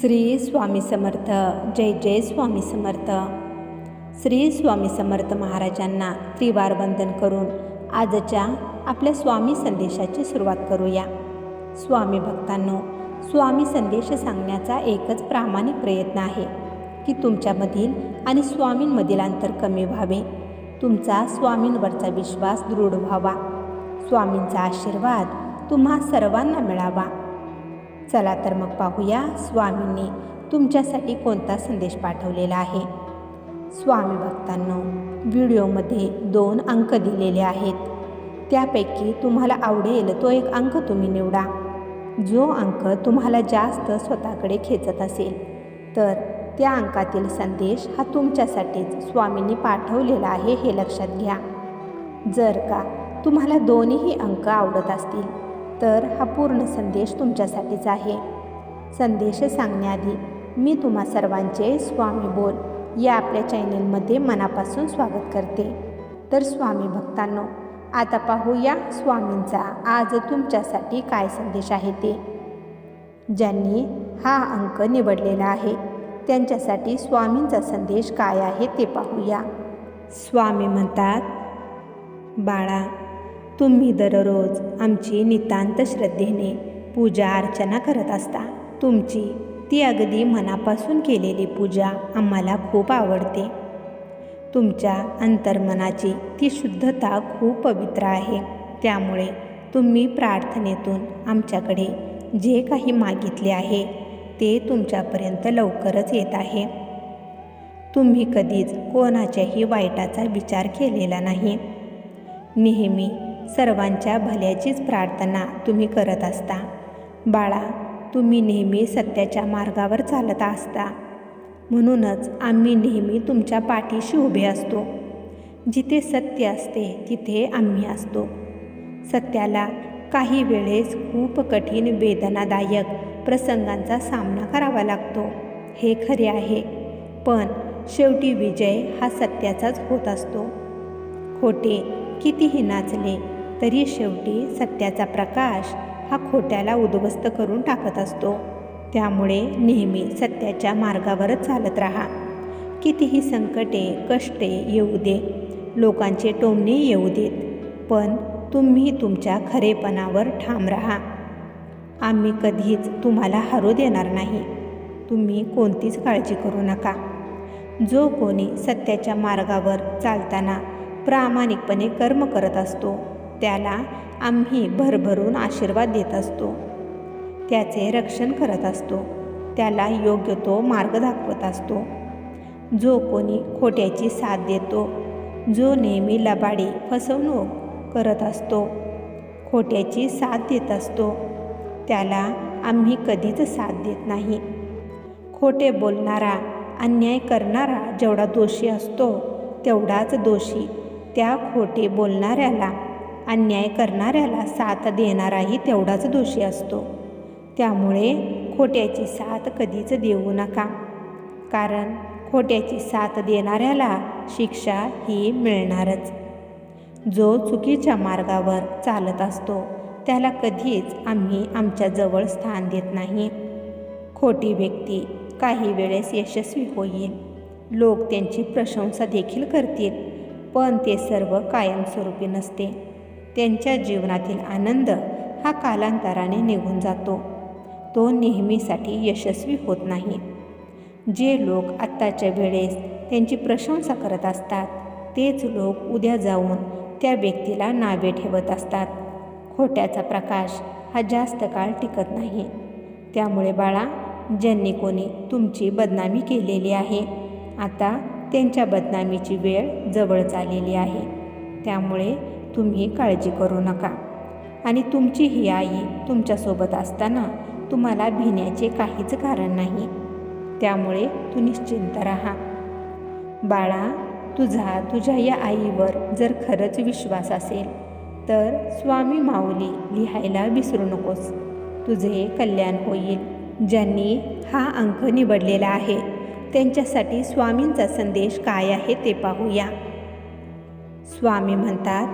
श्री स्वामी समर्थ जय जय स्वामी समर्थ. श्री स्वामी समर्थ महाराजांना त्रिवार वंदन करून आजच्या आपल्या स्वामी संदेशाची सुरुवात करूया. स्वामी भक्तांनो स्वामी संदेश सांगण्याचा एकच प्रामाणिक प्रयत्न आहे की तुमच्यामधील आणि स्वामींमधील अंतर कमी व्हावे. तुमचा स्वामींवरचा विश्वास दृढ व्हावा. स्वामींचा आशीर्वाद तुम्हा सर्वांना मिळावा. चला तर मग पाहूया स्वामींनी तुमच्यासाठी कोणता संदेश पाठवलेला आहे. स्वामी भक्तांनो व्हिडिओमध्ये दोन अंक दिलेले आहेत. त्यापैकी तुम्हाला आवडेल तो एक अंक तुम्ही निवडा. जो अंक तुम्हाला जास्त स्वतःकडे खेचत असेल तर त्या अंकातील संदेश हा तुमच्यासाठीच स्वामींनी पाठवलेला आहे हे लक्षात घ्या. जर का तुम्हाला दोन्हीही अंक आवडत असतील तर हा पूर्ण संदेश तुमच्यासाठीच आहे. संदेश सांगण्याआधी मी तुम्हा सर्वांचे स्वामी बोल या आपल्या चॅनेलमध्ये मनापासून स्वागत करते. तर स्वामी भक्तांनो आता पाहूया स्वामींचा आज तुमच्यासाठी काय संदेश आहे ते. ज्यांनी हा अंक निवडलेला आहे त्यांच्यासाठी स्वामींचा संदेश काय आहे ते पाहूया. स्वामी म्हणतात बाळा तुम्ही दररोज आमची नितांत श्रद्धेने पूजा अर्चना करत असता. तुमची ती अगदी मनापासून केलेली पूजा आम्हाला खूप आवडते. तुमच्या अंतर्मनाची ती शुद्धता खूप पवित्र आहे. त्यामुळे तुम्ही प्रार्थनेतून आमच्याकडे जे काही मागितले आहे ते तुमच्यापर्यंत लवकरच येत आहे. तुम्ही कधीच कोणाच्याही वाईटाचा विचार केलेला नाही. नेहमी सर्वांच्या भल्याचीच प्रार्थना तुम्ही करत असता. बाळा तुम्ही नेहमी सत्याच्या मार्गावर चालत असता. म्हणूनच आम्ही नेहमी तुमच्या पाठीशी उभे असतो. जिथे सत्य असते तिथे आम्ही असतो. सत्याला काही वेळेस खूप कठीण वेदनादायक प्रसंगांचा सामना करावा लागतो. हे खरे आहे. पण शेवटी विजय हा सत्याचाच होत असतो. खोटे कितीही नाचले तरी शेवटी सत्याचा प्रकाश हा खोट्याला उद्ध्वस्त करून टाकत असतो. त्यामुळे नेहमी सत्याच्या मार्गावरच चालत राहा. कितीही संकटे कष्टे येऊ दे. लोकांचे टोमणे येऊ देत. पण तुम्ही तुमच्या खरेपणावर ठाम राहा. आम्ही कधीच तुम्हाला हरू देणार नाही. तुम्ही कोणतीच काळजी करू नका. जो कोणी सत्याच्या मार्गावर चालताना प्रामाणिकपणे कर्म करत असतो त्याला आम्ही भरभरून आशीर्वाद देत असतो. त्याचे रक्षण करत असतो. त्याला योग्य तो मार्ग दाखवत असतो. जो कोणी खोट्याची साथ देतो जो नेहमी लबाडी फसवणूक करत असतो खोट्याची साथ देत असतो त्याला आम्ही कधीच साथ देत नाही. खोटे बोलणारा अन्याय करणारा जेवढा दोषी असतो तेवढाच दोषी त्या खोटे बोलणाऱ्याला अन्याय करणाऱ्याला साथ देणाराही तेवढाच दोषी असतो. त्यामुळे खोट्याची साथ कधीच देऊ नका. कारण खोट्याची साथ देणाऱ्याला शिक्षा ही मिळणारच. जो चुकीच्या मार्गावर चालत असतो त्याला कधीच आम्ही आमच्याजवळ स्थान देत नाही. खोटी व्यक्ती काही वेळेस यशस्वी होईल. लोक त्यांची प्रशंसा देखील करतील पण ते सर्व कायमस्वरूपी नसते. त्यांच्या जीवनातील आनंद हा कालांतराने निघून जातो. तो नेहमीसाठी यशस्वी होत नाही. जे लोक आत्ताच्या वेळेस त्यांची प्रशंसा करत असतात तेच लोक उद्या जाऊन त्या व्यक्तीला नावे ठेवत असतात. खोट्याचा प्रकाश हा जास्त काळ टिकत नाही. त्यामुळे बाळा ज्यांनी कोणी तुमची बदनामी केलेली आहे आता त्यांच्या बदनामीची वेळ जवळच आलेली आहे. त्यामुळे तुम्ही काळजी करू नका. आणि तुमची ही आई तुमच्यासोबत असताना तुम्हाला भिण्याचे काहीच कारण नाही. त्यामुळे तू निश्चिंत राहा. बाळा तुझा तुझ्या या आईवर जर खरंच विश्वास असेल तर स्वामी माऊली लिहायला विसरू नकोस. तुझे कल्याण होईल. ज्यांनी हा अंक निवडलेला आहे त्यांच्यासाठी स्वामींचा संदेश काय आहे ते पाहूया. स्वामी म्हणतात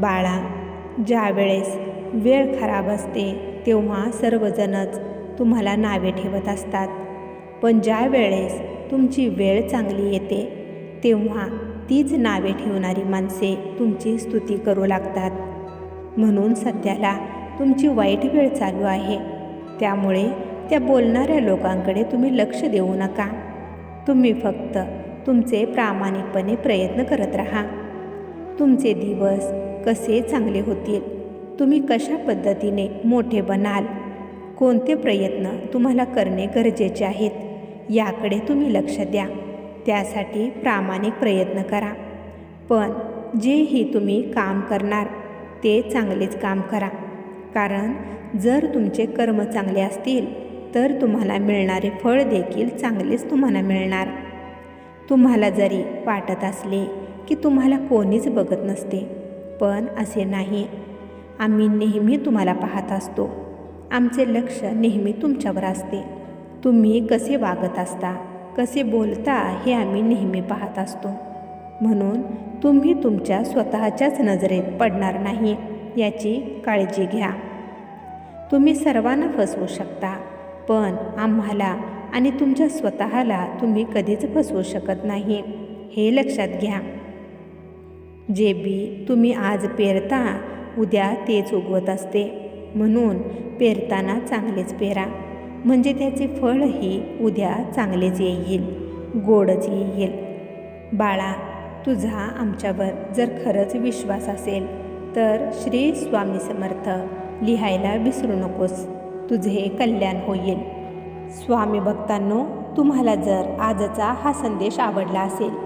बाळा ज्या वेळेस वेळ खराब असते तेव्हा सर्वजणच तुम्हाला नावे ठेवत असतात. पण ज्या वेळेस तुमची वेळ चांगली येते तेव्हा तीच नावे ठेवणारी माणसे तुमची स्तुती करू लागतात. म्हणून सध्याला तुमची वाईट वेळ चालू आहे. त्यामुळे त्या बोलणाऱ्या लोकांकडे तुम्ही लक्ष देऊ नका. तुम्ही फक्त तुमचे प्रामाणिकपणे प्रयत्न करत राहा. तुमचे दिवस कसे चांगले होतील? तुम्ही कशा पद्धतीने मोठे बनाल? कोणते प्रयत्न तुम्हाला करणे गरजेचे आहेत? याकडे तुम्ही लक्ष द्या. त्यासाठी प्रामाणिक प्रयत्न करा. पण जेही तुम्ही काम करणार ते चांगलेच काम करा. कारण जर तुमचे कर्म चांगले असतील तर तुम्हाला मिळणारे फळ देखील चांगलेच तुम्हाला मिळणार. तुम्हाला जरी वाटत असले की तुम्हाला कोणीच बघत नसते पण असे नाही. आम्ही नेहमी तुम्हाला पाहत असतो. आमचे लक्ष नेहमी तुमच्यावर असते. तुम्ही कसे वागत असता कसे बोलता हे आम्ही नेहमी पाहत असतो. म्हणून तुम्ही तुमच्या स्वतःच्याच नजरेत पडणार नाही याची काळजी घ्या. तुम्ही सर्वांना फसवू शकता पण आम्हाला आणि तुमच्या स्वतःला तुम्ही कधीच फसवू शकत नाही हे लक्षात घ्या. जे बी तुम्ही आज पेरता उद्या तेच उगवत असते. म्हणून पेरताना चांगलेच पेरा. म्हणजे त्याचे फळही उद्या चांगलेच येईल गोडच येईल. बाळा तुझा आमच्यावर जर खरंच विश्वास असेल तर श्री स्वामी समर्थ लिहायला विसरू नकोस. तुझे कल्याण होईल. स्वामी भक्तांनो तुम्हाला जर आजचा हा संदेश आवडला असेल